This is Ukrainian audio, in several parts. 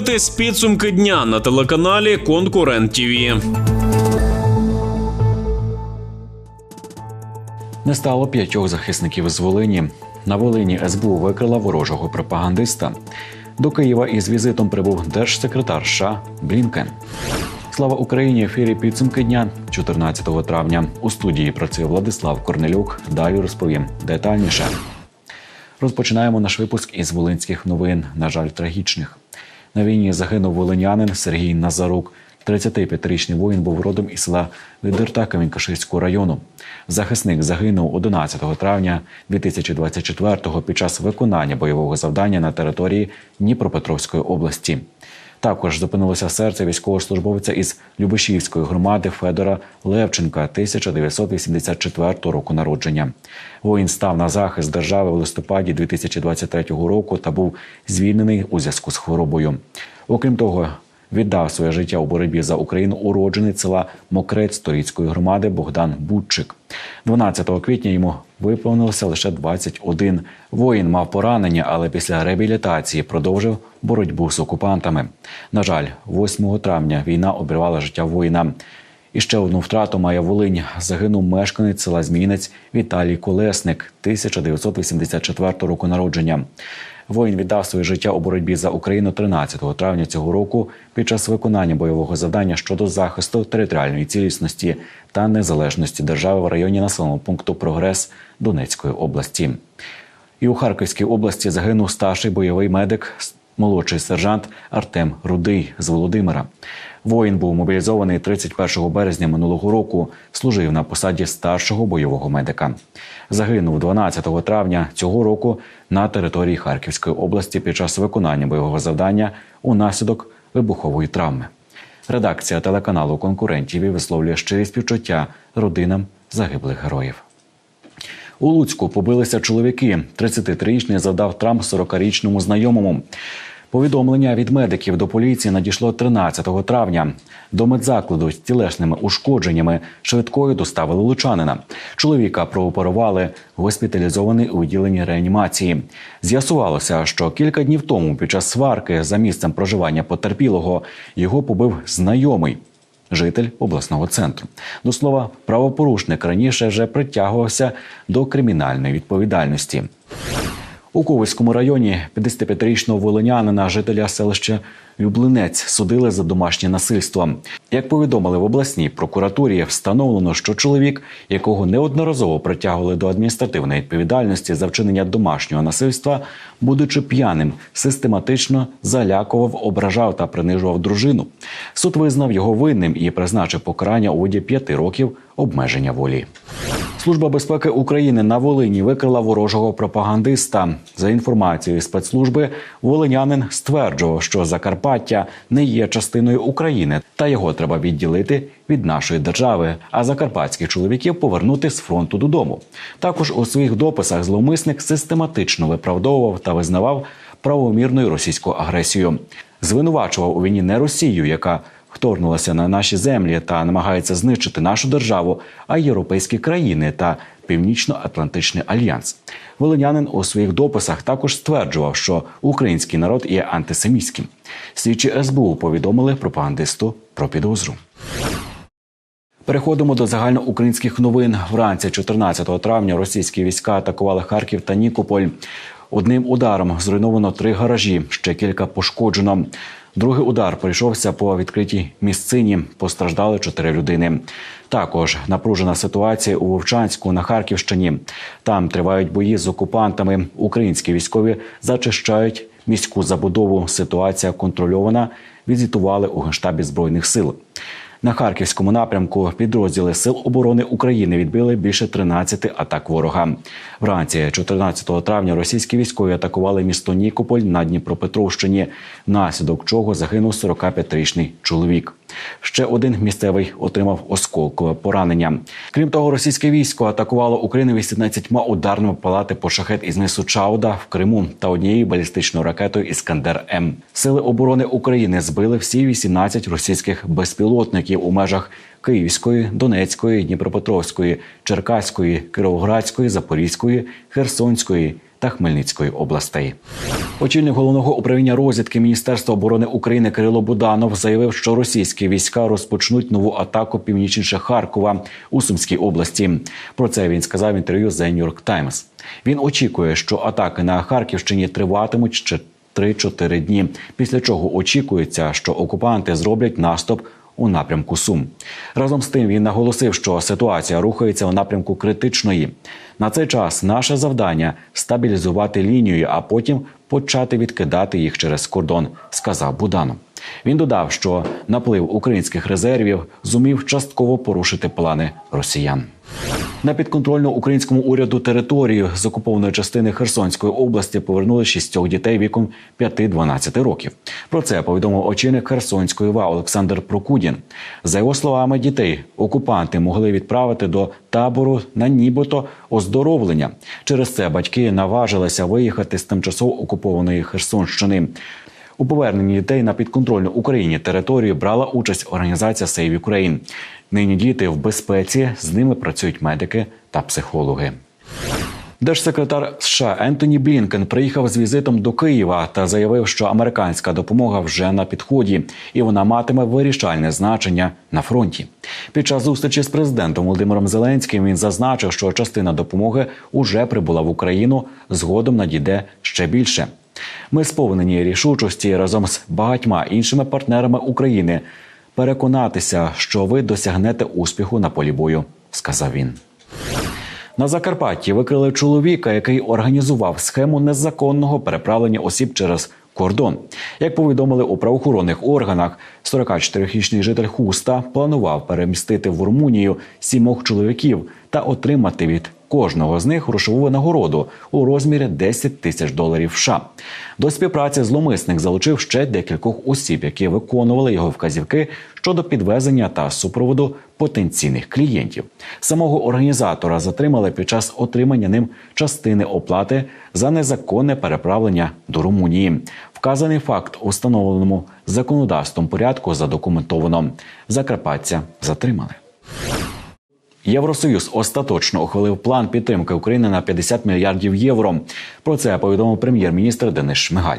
дивитесь підсумки дня на телеканалі Конкурент ТІВІ. Не стало п'ятьох захисників з Волині. На Волині СБУ викрила ворожого пропагандиста. До Києва із візитом прибув держсекретар США Блінкен. Слава Україні! Ефірі підсумки дня 14 травня. У студії працює Владислав Корнелюк. Далі розповім детальніше. Розпочинаємо наш випуск із волинських новин. На жаль, трагічних. На війні загинув волинянин Сергій Назарук. 35-річний воїн був родом із села Лідерта Камінькаширського району. Захисник загинув 11 травня 2024-го під час виконання бойового завдання на території Дніпропетровської області. Також зупинилося серце військовослужбовця із Любишівської громади Федора Левченка 1984 року народження. Воїн став на захист держави в листопаді 2023 року та був звільнений у зв'язку з хворобою. Окрім того, віддав своє життя у боротьбі за Україну уродженець села Мокрець Торіцької громади Богдан Будчик. 12 квітня йому виповнилося лише 21. Воїн мав поранення, але після реабілітації продовжив боротьбу з окупантами. На жаль, 8 травня війна обірвала життя воїна. І ще одну втрату має Волинь. Загинув мешканець села Зміїнець Віталій Колесник 1984 року народження. Воїн віддав своє життя у боротьбі за Україну 13 травня цього року під час виконання бойового завдання щодо захисту територіальної цілісності та незалежності держави в районі населеного пункту Прогрес Донецької області. І у Харківській області загинув старший бойовий медик, молодший сержант Артем Рудий з Володимира. Воїн був мобілізований 31 березня минулого року. Служив на посаді старшого бойового медика. Загинув 12 травня цього року на території Харківської області під час виконання бойового завдання унаслідок вибухової травми. Редакція телеканалу конкурентів висловлює щирі співчуття родинам загиблих героїв. У Луцьку побилися чоловіки. 33-річний завдав травм 40-річному знайомому. Повідомлення від медиків до поліції надійшло 13 травня. До медзакладу з тілесними ушкодженнями швидкою доставили лучанина. Чоловіка прооперували, госпіталізований у відділенні реанімації. З'ясувалося, що кілька днів тому, під час сварки за місцем проживання потерпілого, його побив знайомий. Житель обласного центру до слова, правопорушник раніше вже притягувався до кримінальної відповідальності. У Ковальському районі 55-річного волинянина, жителя селища Люблинець, судили за домашнє насильство. Як повідомили в обласній прокуратурі, встановлено, що чоловік, якого неодноразово притягували до адміністративної відповідальності за вчинення домашнього насильства, будучи п'яним, систематично залякував, ображав та принижував дружину. Суд визнав його винним і призначив покарання у виді п'яти років обмеження волі. Служба безпеки України на Волині викрила ворожого пропагандиста. За інформацією спецслужби, волинянин стверджував, що Закарпаття не є частиною України, та його треба відділити від нашої держави, а закарпатських чоловіків повернути з фронту додому. Також у своїх дописах зловмисник систематично виправдовував та визнавав правомірною російську агресію. Звинувачував у війні не Росію, яка вторгнулася на наші землі та намагається знищити нашу державу, а європейські країни та Північно-Атлантичний альянс. Волинянин у своїх дописах також стверджував, що український народ є антисемітським. Слідчі СБУ повідомили пропагандисту про підозру. Переходимо до загальноукраїнських новин. Вранці 14 травня російські війська атакували Харків та Нікополь. Одним ударом зруйновано три гаражі, ще кілька пошкоджено. Другий удар прийшовся по відкритій місцині. Постраждали чотири людини. Також напружена ситуація у Вовчанську на Харківщині. Там тривають бої з окупантами. Українські військові зачищають міську забудову. Ситуація контрольована. Візитували у генштабі збройних сил. На харківському напрямку підрозділи Сил оборони України відбили більше 13 атак ворога. Вранці 14 травня російські військові атакували місто Нікополь на Дніпропетровщині, внаслідок чого загинув 45-річний чоловік. Ще один місцевий отримав осколкове поранення. Крім того, російське військо атакувало Україну 18 ударними палати по шахет із мису Чауда в Криму та однією балістичною ракетою Іскандер М. Сили оборони України збили всі 18 російських безпілотників у межах Київської, Донецької, Дніпропетровської, Черкаської, Кіровоградської, Запорізької, Херсонської. Та Хмельницької областей. Очільник головного управління розвідки Міністерства оборони України Кирило Буданов заявив, що російські війська розпочнуть нову атаку північніше Харкова у Сумській області. Про це він сказав в інтерв'ю The New York Times. Він очікує, що атаки на Харківщині триватимуть ще 3-4 дні. Після чого очікується, що окупанти зроблять наступ у напрямку Сум. Разом з тим він наголосив, що ситуація рухається у напрямку критичної. На цей час наше завдання стабілізувати лінію, а потім почати відкидати їх через кордон, сказав Буданов. Він додав, що наплив українських резервів зумів частково порушити плани росіян. На підконтрольну українському уряду територію з окупованої частини Херсонської області повернули шістьох дітей віком 5-12 років. Про це повідомив очільник Херсонської ва Олександр Прокудін. За його словами, дітей окупанти могли відправити до табору на нібито оздоровлення. Через це батьки наважилися виїхати з тимчасово окупованої Херсонщини. У поверненні дітей на підконтрольну Україні територію брала участь організація Save Ukraine. Нині діти в безпеці, з ними працюють медики та психологи. Держсекретар США Ентоні Блінкен приїхав з візитом до Києва та заявив, що американська допомога вже на підході і вона матиме вирішальне значення на фронті. Під час зустрічі з президентом Володимиром Зеленським він зазначив, що частина допомоги уже прибула в Україну згодом надійде ще більше. Ми сповнені рішучості разом з багатьма іншими партнерами України переконатися, що ви досягнете успіху на полі бою, сказав він. На Закарпатті викрили чоловіка, який організував схему незаконного переправлення осіб через кордон. Як повідомили у правоохоронних органах, 44-річний житель Хуста планував перемістити в Румунію сімох чоловіків та отримати від кожного з них грошову винагороду у розмірі 10 тисяч доларів. США. до співпраці зломисник залучив ще декількох осіб, які виконували його вказівки щодо підвезення та супроводу потенційних клієнтів. Самого організатора затримали під час отримання ним частини оплати за незаконне переправлення до Румунії. Вказаний факт у встановленому законодавством порядку задокументовано. Закарпаття затримали. Євросоюз остаточно ухвалив план підтримки України на 50 мільярдів євро. Про це повідомив прем'єр-міністр Денис Шмигаль.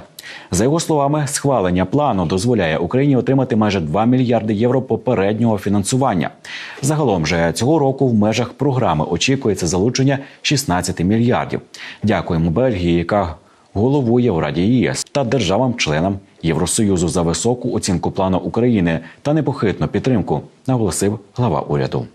За його словами, схвалення плану дозволяє Україні отримати майже 2 мільярди євро попереднього фінансування. Загалом же цього року в межах програми очікується залучення 16 мільярдів. Дякуємо Бельгії, яка головує в Раді ЄС та державам-членам Євросоюзу за високу оцінку плану України та непохитну підтримку, наголосив глава уряду.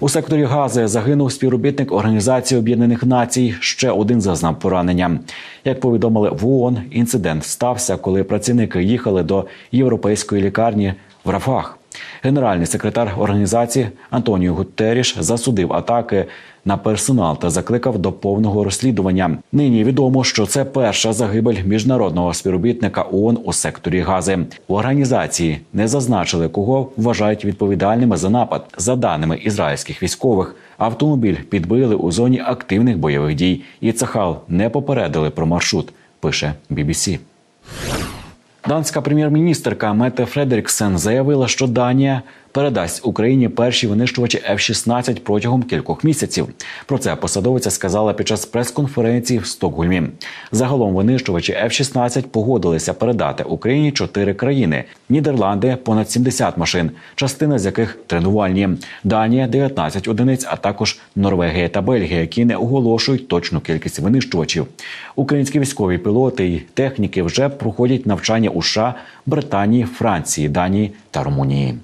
У секторі Гази загинув співробітник Організації Об'єднаних Націй. Ще один зазнав поранення. Як повідомили в ООН, інцидент стався, коли працівники їхали до європейської лікарні в Рафах. Генеральний секретар організації Антоніо Гутеріш засудив атаки на персонал та закликав до повного розслідування. Нині відомо, що це перша загибель міжнародного співробітника ООН у секторі Гази. У організації не зазначили, кого вважають відповідальними за напад. За даними ізраїльських військових, автомобіль підбили у зоні активних бойових дій, і Цахал не попередили про маршрут. Пише BBC. Данська прем'єр-міністерка Мете Фредеріксен заявила, що Данія передасть Україні перші винищувачі F-16 протягом кількох місяців. Про це посадовиця сказала під час прес-конференції в Стокгольмі. Загалом винищувачі F-16 погодилися передати Україні чотири країни: Нідерланди понад 70 машин, частина з яких тренувальні, Данія 19 одиниць, а також Норвегія та Бельгія, які не оголошують точну кількість винищувачів. Українські військові пілоти і техніки вже проходять навчання у США, Британії, Франції, Данії та Румунії.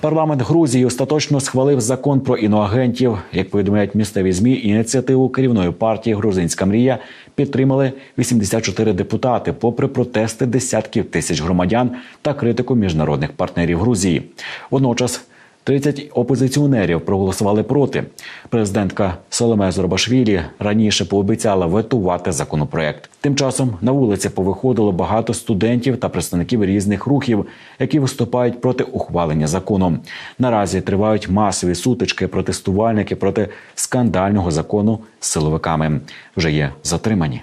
Парламент Грузії остаточно схвалив закон про іноагентів. Як повідомляють місцеві змі, ініціативу керівної партії Грузинська мрія підтримали 84 депутати, попри протести десятків тисяч громадян та критику міжнародних партнерів Грузії. Водночас 30 опозиціонерів проголосували проти. Президентка Соломе Зорбашвілі раніше пообіцяла ветувати законопроект. Тим часом на вулиці повиходило багато студентів та представників різних рухів, які виступають проти ухвалення закону. Наразі тривають масові сутички протестувальники проти скандального закону з силовиками. Вже є затримані.